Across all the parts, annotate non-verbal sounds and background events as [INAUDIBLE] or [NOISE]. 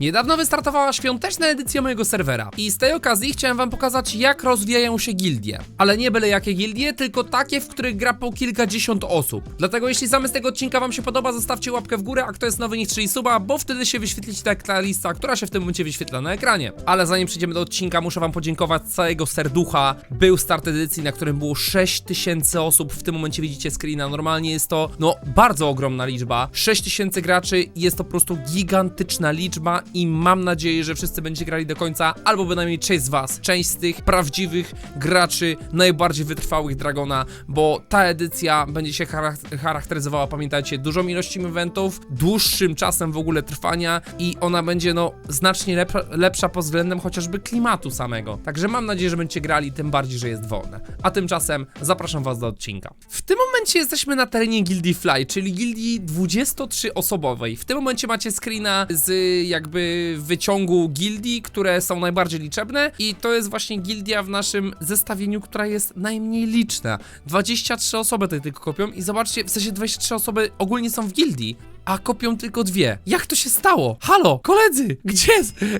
Niedawno wystartowała świąteczna edycja mojego serwera i z tej okazji chciałem wam pokazać jak rozwijają się gildie. Ale nie byle jakie gildie, tylko takie, w których gra po kilkadziesiąt osób. Dlatego jeśli zamysł tego odcinka wam się podoba, zostawcie łapkę w górę, a kto jest nowy niech strzeli suba, bo wtedy się wyświetli ci ta lista, która się w tym momencie wyświetla na ekranie. Ale zanim przejdziemy do odcinka, muszę wam podziękować całego serducha. Był start edycji, na którym było 6000 osób, w tym momencie widzicie screena, normalnie jest to, no, bardzo ogromna liczba. 6000 graczy jest to po prostu gigantyczna liczba i mam nadzieję, że wszyscy będziecie grali do końca, albo bynajmniej część z was, część z tych prawdziwych graczy, najbardziej wytrwałych Dragona, bo ta edycja będzie się charak- charakteryzowała, pamiętajcie, dużą ilością eventów, dłuższym czasem w ogóle trwania i ona będzie, no, znacznie lepsza, lepsza pod względem chociażby klimatu samego. Także mam nadzieję, że będziecie grali, tym bardziej, że jest wolne. A tymczasem zapraszam was do odcinka. W tym momencie jesteśmy na terenie Gildii Fly, czyli gildii 23-osobowej. W tym momencie macie screena z jakby wyciągu gildii, które są najbardziej liczebne i to jest właśnie gildia w naszym zestawieniu, która jest najmniej liczna. 23 osoby tutaj tylko kopią i zobaczcie, w sensie 23 osoby ogólnie są w gildii, a kopią tylko dwie. Jak to się stało? Halo, koledzy, gdzie,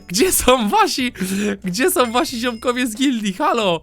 gdzie są wasi, gdzie są wasi ziomkowie z gildii? Halo,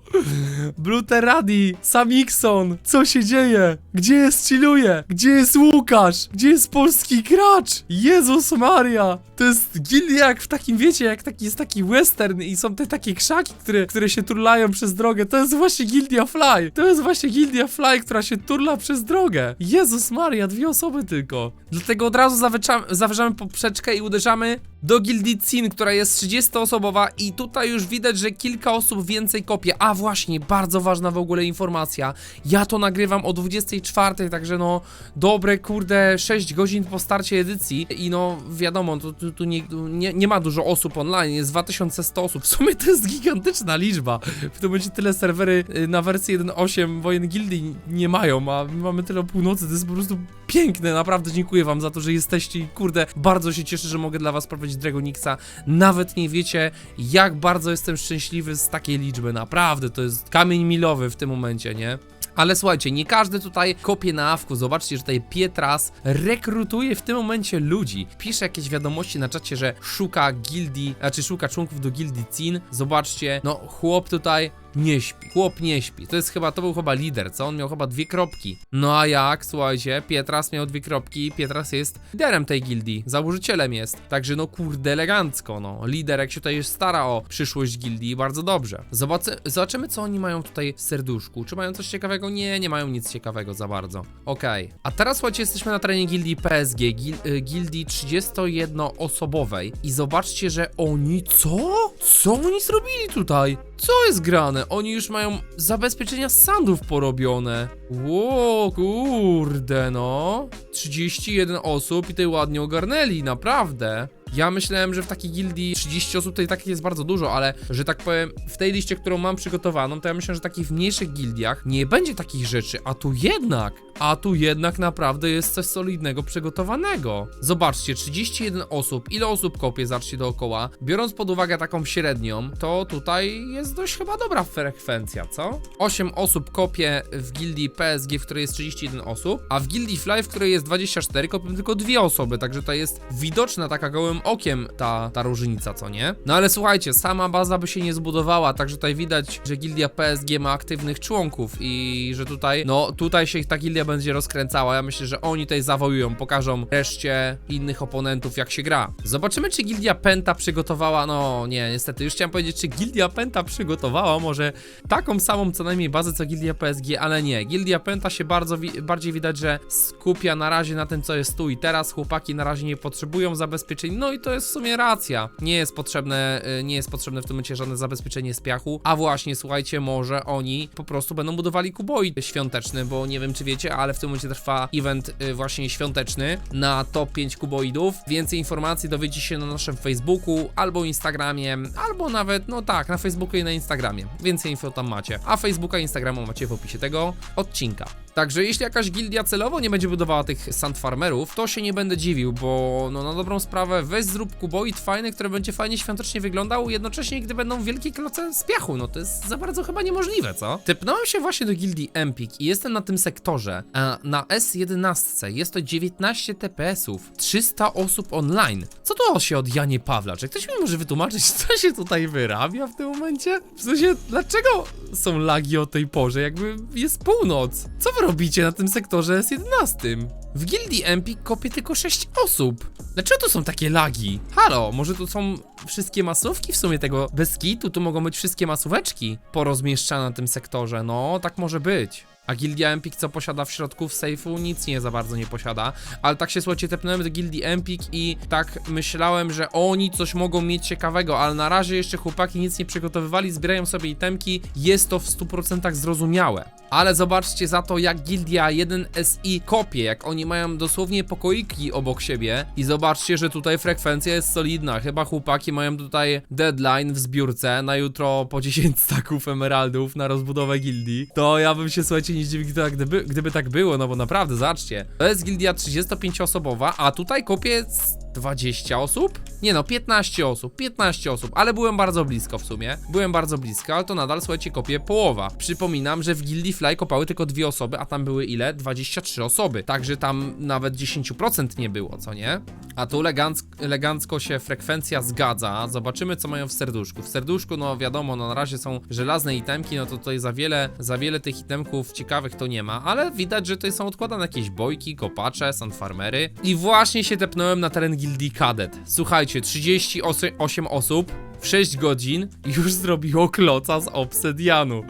Bluteradi, Samikson, co się dzieje? Gdzie jest Chilluje? Gdzie jest Łukasz? Gdzie jest polski gracz? Jezus Maria, to jest gildia jak w takim, wiecie, jak taki jest taki western i są te takie krzaki, które, które się turlają przez drogę. To jest właśnie gildia Fly. To jest właśnie gildia Fly, która się turla przez drogę. Jezus Maria, dwie osoby tylko. Dlatego od razu zawyżamy poprzeczkę i uderzamy do gildii Cin, która jest 30-osobowa i tutaj już widać, że kilka osób więcej kopie. A właśnie, bardzo ważna w ogóle informacja. Ja to nagrywam o 24, także no dobre kurde 6 godzin po starcie edycji i no wiadomo, tu, tu, tu, nie, nie, nie ma dużo osób online, jest 2100 osób. W sumie to jest gigantyczna liczba. W tym momencie tyle serwery y, na wersji 1.8 Wojen Gildii nie mają, a my mamy tyle północy, to jest po prostu piękne, naprawdę dziękuję wam za to, że jesteście i kurde, bardzo się cieszę, że mogę dla was prowadzić Dragonixa. Nawet nie wiecie, jak bardzo jestem szczęśliwy z takiej liczby, naprawdę, to jest kamień milowy w tym momencie, nie? Ale słuchajcie, nie każdy tutaj kopie na awku. Zobaczcie, że tutaj Pietras rekrutuje w tym momencie ludzi. Pisze jakieś wiadomości na czacie, że szuka gildii, znaczy szuka członków do gildii Cin. Zobaczcie, no chłop tutaj nie śpi. Chłop nie śpi. To jest chyba, to był chyba lider, co? On miał chyba dwie kropki. No a jak, słuchajcie, Pietras miał dwie kropki, Pietras jest liderem tej gildii, założycielem jest. Także no kurde, elegancko, no. Lider jak się tutaj stara o przyszłość gildii, bardzo dobrze. Zobaczy, zobaczymy, co oni mają tutaj w serduszku. Czy mają coś ciekawego? Nie, nie mają nic ciekawego za bardzo. Okej. A teraz, słuchajcie, jesteśmy na terenie gildii PSG, gil, y, gildii 31-osobowej. I zobaczcie, że oni co? Co oni zrobili tutaj? Co jest grane? Oni już mają zabezpieczenia sandów porobione. Ło, kurde no. 31 osób i tutaj ładnie ogarnęli, naprawdę. Ja myślałem, że w takiej gildii 30 osób to i tak jest bardzo dużo, ale że tak powiem, w tej liście, którą mam przygotowaną, to ja myślę, że takich w mniejszych gildiach nie będzie takich rzeczy, a tu jednak, a tu jednak naprawdę jest coś solidnego przygotowanego. Zobaczcie, 31 osób, ile osób kopie, zacznijcie dookoła. Biorąc pod uwagę taką średnią, to tutaj jest dość chyba dobra frekwencja, co? 8 osób kopie w gildii PSG, w której jest 31 osób, a w gildii Fly, w której jest 24, kopią tylko dwie osoby, także to jest widoczna taka gołym okiem ta, ta różnica, co nie? No ale słuchajcie, sama baza by się nie zbudowała, także tutaj widać, że gildia PSG ma aktywnych członków i że tutaj, no tutaj się ta gildia będzie rozkręcała. Ja myślę, że oni tutaj zawojują, pokażą reszcie innych oponentów, jak się gra. Zobaczymy, czy gildia Penta przygotowała, no nie, niestety, już chciałem powiedzieć, czy gildia Penta przygotowała może taką samą co najmniej bazę, co gildia PSG, ale nie. Gildia Penta się bardzo, wi bardziej widać, że skupia na razie na tym, co jest tu i teraz. Chłopaki na razie nie potrzebują zabezpieczeń, no i to jest w sumie racja. Nie jest potrzebne, y, nie jest potrzebne w tym momencie żadne zabezpieczenie z piachu, a właśnie, słuchajcie, może oni po prostu będą budowali kuboid świąteczny, bo nie wiem, czy wiecie, ale w tym momencie trwa event y, właśnie świąteczny na top 5 kuboidów. Więcej informacji dowiecie się na naszym Facebooku albo Instagramie, albo nawet, no tak, na Facebooku i na Instagramie. Więcej info tam macie. A Facebooka i Instagrama macie w opisie tego odcinka. Także jeśli jakaś gildia celowo nie będzie budowała tych sand farmerów, to się nie będę dziwił, bo no na dobrą sprawę weź zrób kuboid fajny, który będzie fajnie świątecznie wyglądał, jednocześnie gdy będą wielkie kloce z piachu, no to jest za bardzo chyba niemożliwe, co? Typnąłem się właśnie do gildii Empik i jestem na tym sektorze, na S11 jest to 19 TPS-ów, 300 osób online. Co to się od Janie Pawla? Czy ktoś mi może wytłumaczyć, co się tutaj wyrabia w tym momencie? W sensie, dlaczego są lagi o tej porze? Jakby jest północ. Co wy robicie na tym sektorze S11? W gildii Empik kopie tylko 6 osób. Dlaczego tu są takie lagi? Halo, może tu są wszystkie masówki w sumie tego bez kitu? Tu mogą być wszystkie masóweczki porozmieszczane na tym sektorze. No, tak może być. A Gildia Empik co posiada w środku w sejfu? Nic nie za bardzo nie posiada. Ale tak się słuchajcie, tepnąłem do Gildii Empik i tak myślałem, że oni coś mogą mieć ciekawego, ale na razie jeszcze chłopaki nic nie przygotowywali, zbierają sobie itemki, jest to w 100% zrozumiałe. Ale zobaczcie za to, jak Gildia 1SI kopie, jak oni mają dosłownie pokoiki obok siebie i zobaczcie, że tutaj frekwencja jest solidna. Chyba chłopaki mają tutaj deadline w zbiórce na jutro po [LAUGHS] 10 staków emeraldów na rozbudowę gildii. To ja bym się, słuchajcie, nie zdziwił, gdyby, gdyby, gdyby tak było, no bo naprawdę, zobaczcie. To jest gildia 35-osobowa, a tutaj kopie z 20 osób? Nie no, 15 osób, 15 osób, ale byłem bardzo blisko w sumie. Byłem bardzo blisko, ale to nadal, słuchajcie, kopie połowa. Przypominam, że w Gildii Fly kopały tylko dwie osoby, a tam były ile? 23 osoby. Także tam nawet 10% nie było, co nie? A tu elegancko, elegancko się frekwencja zgadza. Zobaczymy, co mają w serduszku. W serduszku, no wiadomo, no na razie są żelazne itemki, no to tutaj za wiele, za wiele tych itemków ciekawych to nie ma, ale widać, że tutaj są odkładane jakieś bojki, kopacze, sandfarmery. I właśnie się tepnąłem na teren gildii Kadet. Słuchajcie, 38 osób w 6 godzin już zrobiło kloca z obsydianu.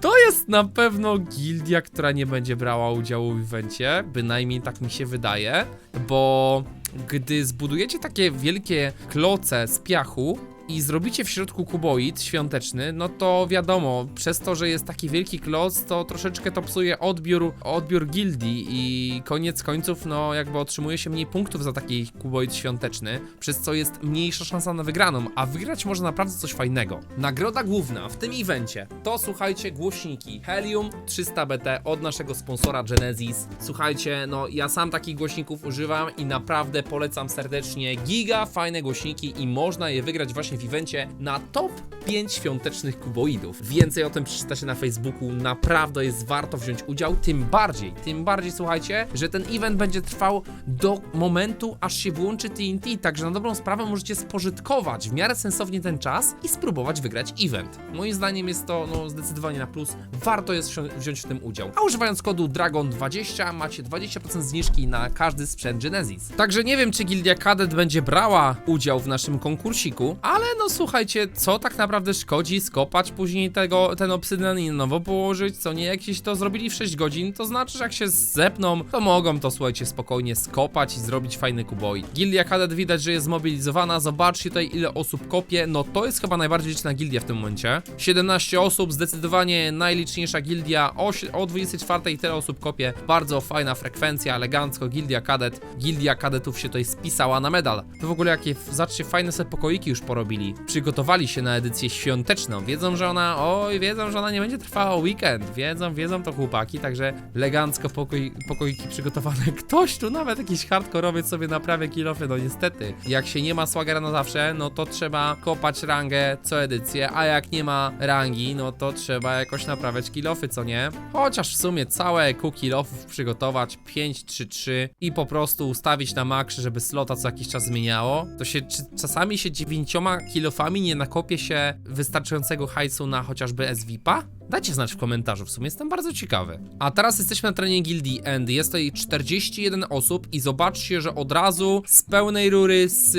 To jest na pewno gildia, która nie będzie brała udziału w evencie, bynajmniej tak mi się wydaje, bo gdy zbudujecie takie wielkie kloce z piachu, i zrobicie w środku kuboid świąteczny, no to wiadomo, przez to, że jest taki wielki kloc, to troszeczkę to psuje odbiór, odbiór gildii i koniec końców, no jakby otrzymuje się mniej punktów za taki kuboid świąteczny, przez co jest mniejsza szansa na wygraną, a wygrać można naprawdę coś fajnego. Nagroda główna w tym evencie to słuchajcie głośniki Helium 300BT od naszego sponsora Genesis. Słuchajcie, no ja sam takich głośników używam i naprawdę polecam serdecznie. Giga fajne głośniki i można je wygrać właśnie w evencie na top 5 świątecznych kuboidów. Więcej o tym przeczytacie na Facebooku, naprawdę jest warto wziąć udział, tym bardziej, tym bardziej słuchajcie, że ten event będzie trwał do momentu, aż się włączy TNT, także na dobrą sprawę możecie spożytkować w miarę sensownie ten czas i spróbować wygrać event. Moim zdaniem jest to no, zdecydowanie na plus, warto jest wziąć w tym udział. A używając kodu DRAGON20 macie 20% zniżki na każdy sprzęt Genesis. Także nie wiem, czy Gildia Cadet będzie brała udział w naszym konkursiku, ale no słuchajcie, co tak naprawdę szkodzi skopać później tego, ten obsydian i nowo położyć, co nie, jak jeśli to zrobili w 6 godzin, to znaczy, że jak się zepną, to mogą to, słuchajcie, spokojnie skopać i zrobić fajny kuboid. Gildia Cadet widać, że jest zmobilizowana, zobaczcie tutaj ile osób kopie, no to jest chyba najbardziej liczna gildia w tym momencie. 17 osób, zdecydowanie najliczniejsza gildia, o, o 24 tyle osób kopie, bardzo fajna frekwencja, elegancko, Gildia Cadet, Gildia Kadetów się tutaj spisała na medal. To w ogóle jakie, zobaczcie, fajne sobie pokoiki już porobili. Przygotowali się na edycję świąteczną, wiedzą, że ona, oj, wiedzą, że ona nie będzie trwała weekend, wiedzą, wiedzą to chłopaki, także elegancko pokoi, pokoiki przygotowane. [LAUGHS] Ktoś tu nawet jakiś hardkorowiec sobie naprawia kilofy, no niestety. Jak się nie ma swagera na zawsze, no to trzeba kopać rangę co edycję, a jak nie ma rangi, no to trzeba jakoś naprawiać kilofy, co nie? Chociaż w sumie całe kilofów przygotować 5, 3, 3 i po prostu ustawić na makrze, żeby slota co jakiś czas zmieniało, to się czasami się dziewięcioma kilofami nie nakopie się wystarczającego hajsu na chociażby SVP-a? Dajcie znać w komentarzu, w sumie jestem bardzo ciekawy. A teraz jesteśmy na terenie gildii End, jest tutaj 41 osób i zobaczcie, że od razu z pełnej rury, z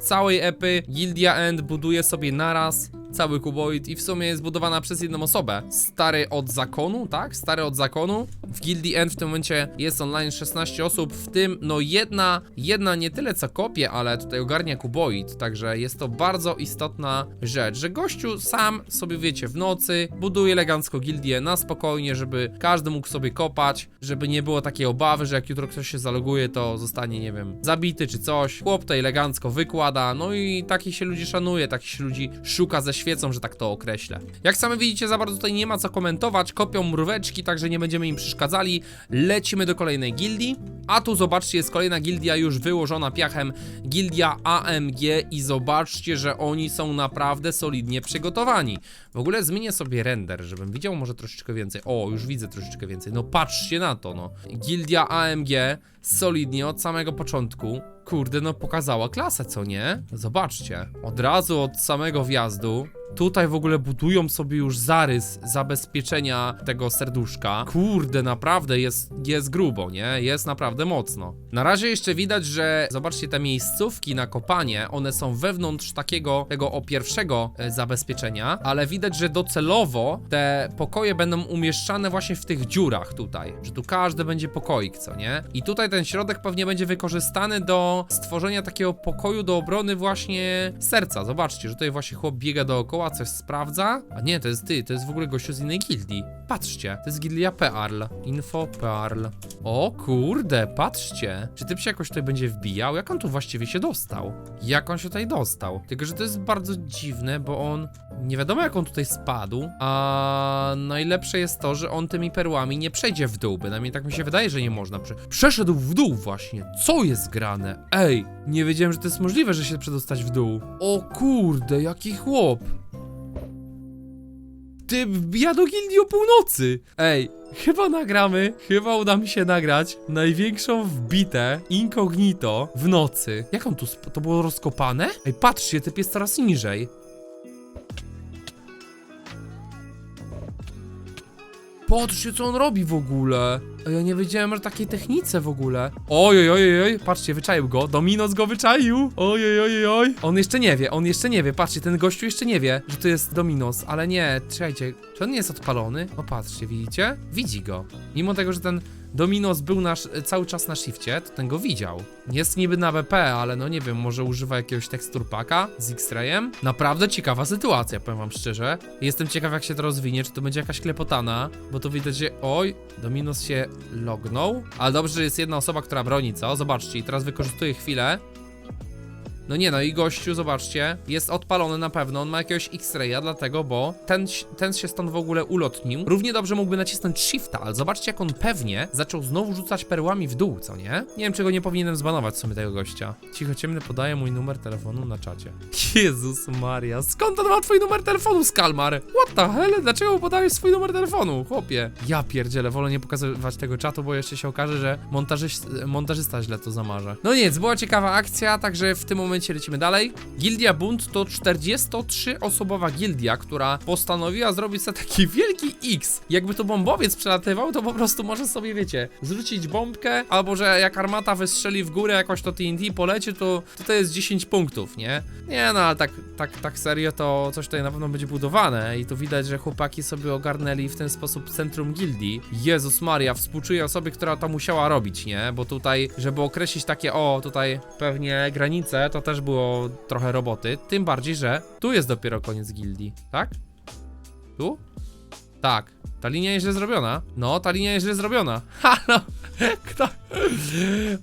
całej epy, gildia End buduje sobie naraz cały kuboid i w sumie jest budowana przez jedną osobę. Stary od zakonu, tak? Stary od zakonu. W Gildii End w tym momencie jest online 16 osób, w tym no jedna, jedna nie tyle co kopie, ale tutaj ogarnia kuboid, także jest to bardzo istotna rzecz, że gościu sam sobie wiecie w nocy buduje elegancko gildię na spokojnie, żeby każdy mógł sobie kopać, żeby nie było takiej obawy, że jak jutro ktoś się zaloguje, to zostanie, nie wiem, zabity czy coś. Chłop to elegancko wykłada, no i takich się ludzi szanuje, takich się ludzi szuka ze świecą, że tak to określę. Jak sami widzicie, za bardzo tutaj nie ma co komentować, kopią mróweczki, także nie będziemy im przeszkadzali. Lecimy do kolejnej gildii. A tu zobaczcie, jest kolejna gildia już wyłożona piachem. Gildia AMG i zobaczcie, że oni są naprawdę solidnie przygotowani. W ogóle zmienię sobie render, żebym widział może troszeczkę więcej. O, już widzę troszeczkę więcej. No patrzcie na to, no. Gildia AMG solidnie od samego początku. Kurde, no pokazała klasę, co nie? Zobaczcie. Od razu od samego wjazdu. Tutaj w ogóle budują sobie już zarys zabezpieczenia tego serduszka. Kurde, naprawdę jest, jest grubo, nie? Jest naprawdę mocno. Na razie jeszcze widać, że zobaczcie te miejscówki na kopanie, one są wewnątrz takiego tego o pierwszego e, zabezpieczenia, ale widać, że docelowo te pokoje będą umieszczane właśnie w tych dziurach tutaj, że tu każdy będzie pokoik, co nie? I tutaj ten środek pewnie będzie wykorzystany do stworzenia takiego pokoju do obrony właśnie serca. Zobaczcie, że tutaj właśnie chłop biega dookoła, coś sprawdza. A nie, to jest ty, to jest w ogóle gościu z innej gildii. Patrzcie, to jest gildia Pearl. Info Pearl. O kurde, patrzcie. Czy typ się jakoś tutaj będzie wbijał? Jak on tu właściwie się dostał? Jak on się tutaj dostał? Tylko, że to jest bardzo dziwne, bo on... Nie wiadomo jak on tutaj spadł, a najlepsze jest to, że on tymi perłami nie przejdzie w dół, bynajmniej tak mi się wydaje, że nie można. Prze Przeszedł w dół właśnie. Co jest grane? Ej, nie wiedziałem, że to jest możliwe, że się przedostać w dół. O kurde, jaki chłop. Ty wbija do gildii o północy. Ej, chyba nagramy, chyba uda mi się nagrać największą wbitę incognito w nocy. Jak on tu, to było rozkopane? Ej, patrzcie, typ jest coraz niżej. Patrzcie, co on robi w ogóle. Ja nie wiedziałem, że takiej technice w ogóle. Oj, oj, oj, patrzcie, wyczaił go. Dominos go wyczaił. Oj, oj, oj. On jeszcze nie wie, on jeszcze nie wie. Patrzcie, ten gościu jeszcze nie wie, że to jest Dominos. Ale nie, czekajcie, czy on nie jest odpalony? O, patrzcie, widzicie? Widzi go. Mimo tego, że ten Dominos był nasz, cały czas na shifcie, to ten go widział. Jest niby na BP, ale no nie wiem, może używa jakiegoś teksturpaka z X-Rayem. Naprawdę ciekawa sytuacja, powiem wam szczerze. Jestem ciekaw, jak się to rozwinie, czy to będzie jakaś klepotana, bo to widać, że oj, Dominos się lognął. Ale dobrze, że jest jedna osoba, która broni, co? Zobaczcie, i teraz wykorzystuję chwilę. No nie no i gościu, zobaczcie, jest odpalony na pewno, on ma jakiegoś X-raya, dlatego, bo ten, ten się stąd w ogóle ulotnił. Równie dobrze mógłby nacisnąć Shifta, ale zobaczcie jak on pewnie zaczął znowu rzucać perłami w dół, co nie? Nie wiem, czego nie powinienem zbanować w sumie tego gościa. Cicho ciemny podaje mój numer telefonu na czacie. [LAUGHS] Jezus Maria, skąd on ma twój numer telefonu, Skalmar? What the hell? Dlaczego podajesz swój numer telefonu, chłopie? Ja pierdzielę, wolę nie pokazywać tego czatu, bo jeszcze się okaże, że montażyst, montażysta źle to zamarze. No nic, była ciekawa akcja, także w tym momencie lecimy dalej. Gildia Bunt to 43-osobowa gildia, która postanowiła zrobić sobie taki [LAUGHS] wielki X. Jakby to bombowiec przelatywał, to po prostu może sobie, wiecie, zrzucić bombkę, albo że jak armata wystrzeli w górę jakoś to TNT poleci, to, to jest 10 punktów, nie? Nie no, ale tak, tak, tak serio to coś tutaj na pewno będzie budowane i tu widać, że chłopaki sobie ogarnęli w ten sposób centrum gildii. Jezus Maria, współczuję osobie, która to musiała robić, nie? Bo tutaj, żeby określić takie, o, tutaj pewnie granice, to też było trochę roboty. Tym bardziej, że tu jest dopiero koniec gildii, tak? Tu? Tak. Ta linia jest źle zrobiona. No, ta linia jest źle zrobiona. [LAUGHS] Halo! Kto?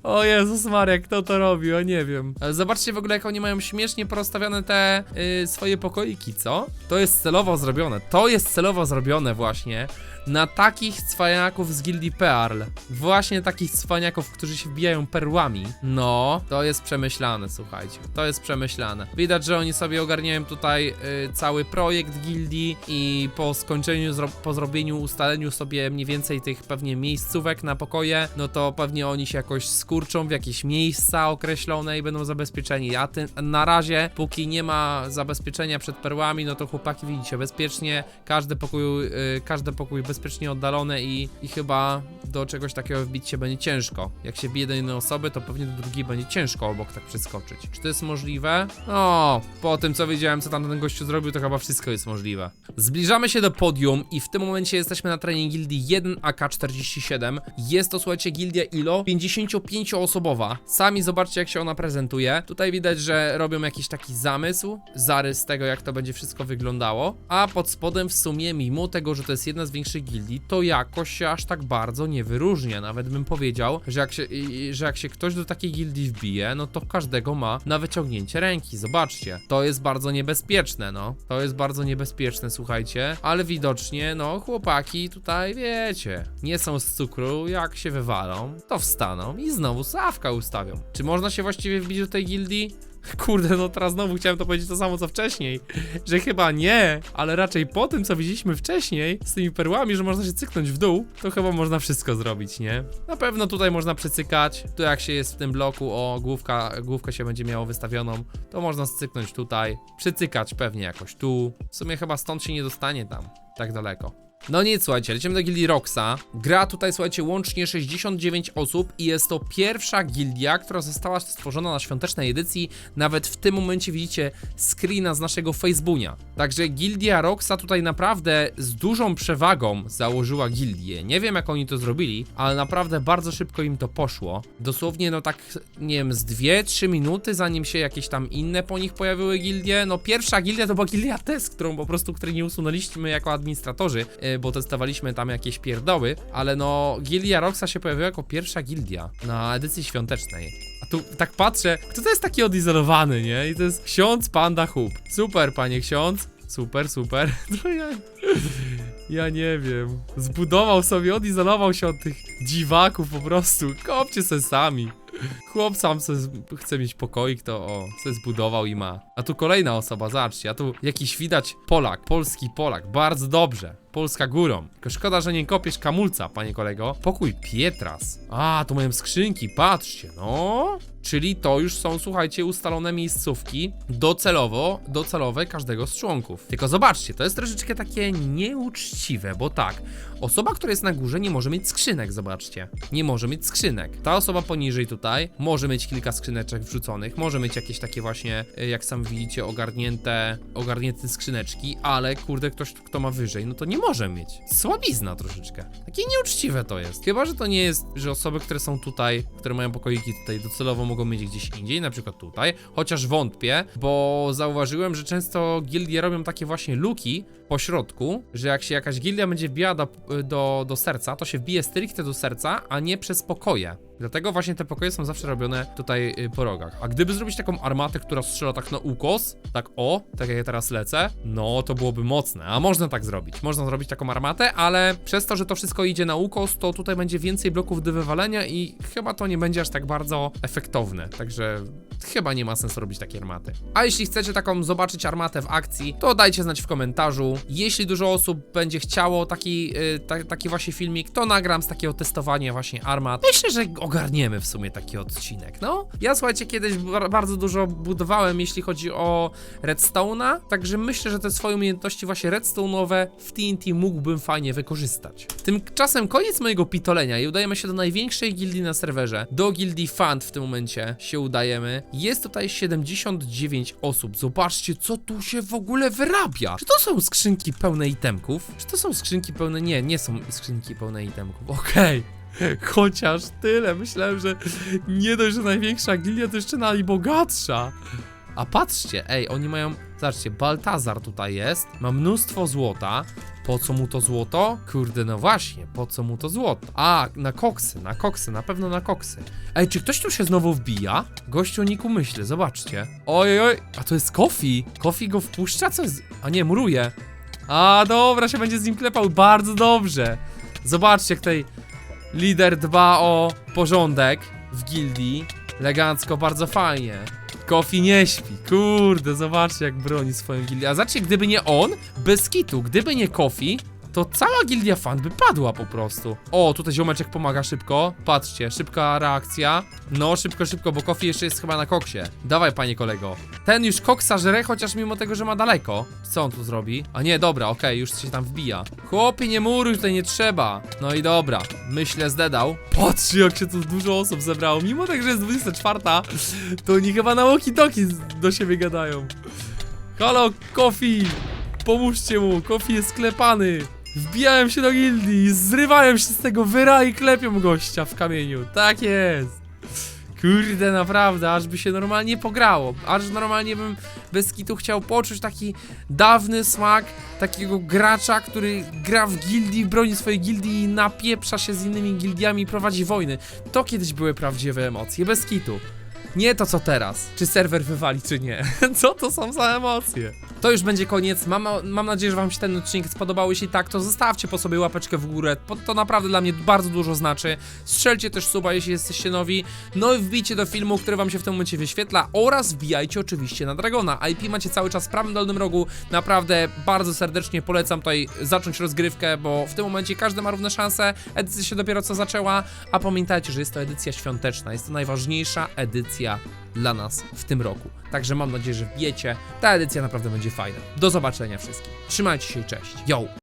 O Jezus Maria, kto to robi? O nie wiem. Zobaczcie w ogóle, jak oni mają śmiesznie porozstawiane te y, swoje pokoiki, co? To jest celowo zrobione. To jest celowo zrobione właśnie na takich cwaniaków z gildii Pearl. Właśnie takich cwaniaków, którzy się wbijają perłami. No, to jest przemyślane, słuchajcie. To jest przemyślane. Widać, że oni sobie ogarniają tutaj y, cały projekt gildii i po skończeniu, zro po zrobieniu, ustaleniu sobie mniej więcej tych pewnie miejscówek na pokoje, no to pewnie oni się jakoś skurczą w jakieś miejsca określone i będą zabezpieczeni. A ty, na razie, póki nie ma zabezpieczenia przed perłami, no to chłopaki widzicie, bezpiecznie, każdy pokój, y, każdy pokój bezpiecznie oddalony i, i chyba do czegoś takiego wbić się będzie ciężko. Jak się bije do jednej osoby, to pewnie do drugiej będzie ciężko obok tak przeskoczyć. Czy to jest możliwe? No, po tym co wiedziałem, co tam ten gościu zrobił, to chyba wszystko jest możliwe. Zbliżamy się do podium i w tym momencie jesteśmy na terenie gildii 1AK47. Jest to, słuchajcie, gildia ILO 55-osobowa. Sami zobaczcie, jak się ona prezentuje. Tutaj widać, że robią jakiś taki zamysł, zarys tego, jak to będzie wszystko wyglądało. A pod spodem w sumie, mimo tego, że to jest jedna z większych gildii, to jakoś się aż tak bardzo nie wyróżnia. Nawet bym powiedział, że jak się, że jak się ktoś do takiej gildii wbije, no to każdego ma na wyciągnięcie ręki. Zobaczcie. To jest bardzo niebezpieczne, no. To jest bardzo niebezpieczne, słuchajcie. Ale widocznie, no, chłopaki tutaj, wiecie, nie są z cukru, jak się wywalą, to wstaną i znowu sawka ustawią. Czy można się właściwie wbić do tej gildii? Kurde, no teraz znowu chciałem to powiedzieć to samo co wcześniej, że chyba nie, ale raczej po tym co widzieliśmy wcześniej z tymi perłami, że można się cyknąć w dół, to chyba można wszystko zrobić, nie? Na pewno tutaj można przycykać, tu jak się jest w tym bloku, o główka, główkę się będzie miało wystawioną, to można scyknąć tutaj, przycykać pewnie jakoś tu, w sumie chyba stąd się nie dostanie tam, tak daleko. No nic, słuchajcie, lecimy do gildii Roxa. Gra tutaj, słuchajcie, łącznie 69 osób i jest to pierwsza gildia, która została stworzona na świątecznej edycji. Nawet w tym momencie widzicie screena z naszego Facebooka. Także gildia Roxa tutaj naprawdę z dużą przewagą założyła gildię. Nie wiem, jak oni to zrobili, ale naprawdę bardzo szybko im to poszło. Dosłownie, no tak, nie wiem, z 2-3 minuty, zanim się jakieś tam inne po nich pojawiły gildie. No pierwsza gildia to była gildia Test, którą po prostu, której nie usunęliśmy jako administratorzy, yy, bo testowaliśmy tam jakieś pierdoły, ale no gildia Roxa się pojawiła jako pierwsza gildia na edycji świątecznej. A tu tak patrzę, kto to jest taki odizolowany, nie? I to jest ksiądz Panda Hub. Super, panie ksiądz. Super, super. [LAUGHS] No ja, ja nie wiem. Zbudował sobie, odizolował się od tych dziwaków po prostu. Kopcie se sami. Chłop sam chce mieć pokoik, to o, se zbudował i ma. A tu kolejna osoba, zobaczcie, a tu jakiś widać Polak, polski Polak, bardzo dobrze. Polska górą. Tylko szkoda, że nie kopiesz kamulca, panie kolego. Pokój Pietras. A, tu mają skrzynki, patrzcie, no. Czyli to już są, słuchajcie, ustalone miejscówki docelowo, docelowe każdego z członków. Tylko zobaczcie, to jest troszeczkę takie nieuczciwe, bo tak, osoba, która jest na górze nie może mieć skrzynek, zobaczcie. Nie może mieć skrzynek. Ta osoba poniżej tutaj może mieć kilka skrzyneczek wrzuconych, może mieć jakieś takie właśnie, y, jak sam widzicie, ogarnięte, ogarnięte skrzyneczki, ale kurde, ktoś, kto ma wyżej, no to nie może mieć. Słabizna troszeczkę. Takie nieuczciwe to jest. Chyba, że to nie jest, że osoby, które są tutaj, które mają pokoiki tutaj docelowo mogą mieć gdzieś indziej, na przykład tutaj, chociaż wątpię, bo zauważyłem, że często gildie robią takie właśnie luki po środku, że jak się jakaś gildia będzie wbijała do, do, do serca, to się wbije stricte do serca, a nie przez pokoje. Dlatego właśnie te pokoje są zawsze robione tutaj y, po rogach. A gdyby zrobić taką armatę, która strzela tak na ukos, tak o, tak jak ja teraz lecę, no to byłoby mocne. A można tak zrobić. Można zrobić taką armatę, ale przez to, że to wszystko idzie na ukos, to tutaj będzie więcej bloków do wywalenia i chyba to nie będzie aż tak bardzo efektowne. Także chyba nie ma sensu robić takiej armaty. A jeśli chcecie taką zobaczyć armatę w akcji, to dajcie znać w komentarzu. Jeśli dużo osób będzie chciało taki, y, ta, taki właśnie filmik, to nagram z takiego testowania właśnie armat. Myślę, że ogarniemy w sumie taki odcinek, no. Ja słuchajcie, kiedyś bar- bardzo dużo budowałem, jeśli chodzi o redstone'a, także myślę, że te swoje umiejętności właśnie redstone'owe w TNT mógłbym fajnie wykorzystać. Tymczasem koniec mojego pitolenia i udajemy się do największej gildii na serwerze, do gildii Fund w tym momencie się udajemy. Jest tutaj 79 osób. Zobaczcie, co tu się w ogóle wyrabia. Czy to są skrzynki pełne itemków? Czy to są skrzynki pełne... Nie, nie są skrzynki pełne itemków. Okej. [LAUGHS] Chociaż tyle. Myślałem, że nie dość, że największa gildia, to jeszcze najbogatsza. A patrzcie, ej, oni mają. Zobaczcie, Baltazar tutaj jest. Ma mnóstwo złota. Po co mu to złoto? Kurde, no właśnie, po co mu to złoto? A, na koksy, na koksy, na pewno na koksy. Ej, czy ktoś tu się znowu wbija? Gościu Niku myślę, zobaczcie. Oj, oj, a to jest Kofi. Kofi go wpuszcza? Co jest? A nie, muruje. A, dobra, się będzie z nim klepał, bardzo dobrze. Zobaczcie, jak tutaj lider dba o porządek w gildii. Elegancko, bardzo fajnie. Kofi nie śpi. Kurde, zobaczcie jak broni swoją gildię. A zobaczcie, gdyby nie on, bez kitu, gdyby nie Kofi, to cała gildia fan by padła po prostu. O, tutaj ziomeczek pomaga szybko. Patrzcie, szybka reakcja. No, szybko, szybko, bo Kofi jeszcze jest chyba na koksie. Dawaj, panie kolego. Ten już koksa żre, chociaż mimo tego, że ma daleko. Co on tu zrobi? A nie, dobra, okej, już się tam wbija. Chłopie, nie muruj, tutaj nie trzeba. No i dobra, myślę zdedał. Patrzcie, jak się tu dużo osób zebrało. Mimo tego, że jest 24, to oni chyba na z- do siebie gadają. Halo, Kofi! Pomóżcie mu, Kofi jest sklepany. Wbijałem się do gildii, zrywałem się z tego wyra i klepią gościa w kamieniu. Tak jest. Kurde, naprawdę, aż by się normalnie pograło. Aż normalnie bym bez kitu chciał poczuć taki dawny smak takiego gracza, który gra w gildii, broni swojej gildii i napieprza się z innymi gildiami i prowadzi wojny. To kiedyś były prawdziwe emocje, bez kitu. Nie to co teraz. Czy serwer wywali, czy nie. [LAUGHS] Co to są za emocje? To już będzie koniec. Mam, mam nadzieję, że Wam się ten odcinek spodobał. Jeśli tak, to zostawcie po sobie łapeczkę w górę. To naprawdę dla mnie bardzo dużo znaczy. Strzelcie też suba, jeśli jesteście nowi. No i wbijcie do filmu, który Wam się w tym momencie wyświetla. Oraz wbijajcie oczywiście na Dragona. IP macie cały czas w prawym dolnym rogu. Naprawdę bardzo serdecznie polecam tutaj zacząć rozgrywkę, bo w tym momencie każdy ma równe szanse. Edycja się dopiero co zaczęła. A pamiętajcie, że jest to edycja świąteczna. Jest to najważniejsza edycja dla nas w tym roku. Także mam nadzieję, że wbijecie. Ta edycja naprawdę będzie fajna. Do zobaczenia wszystkim. Trzymajcie się i cześć. Yo!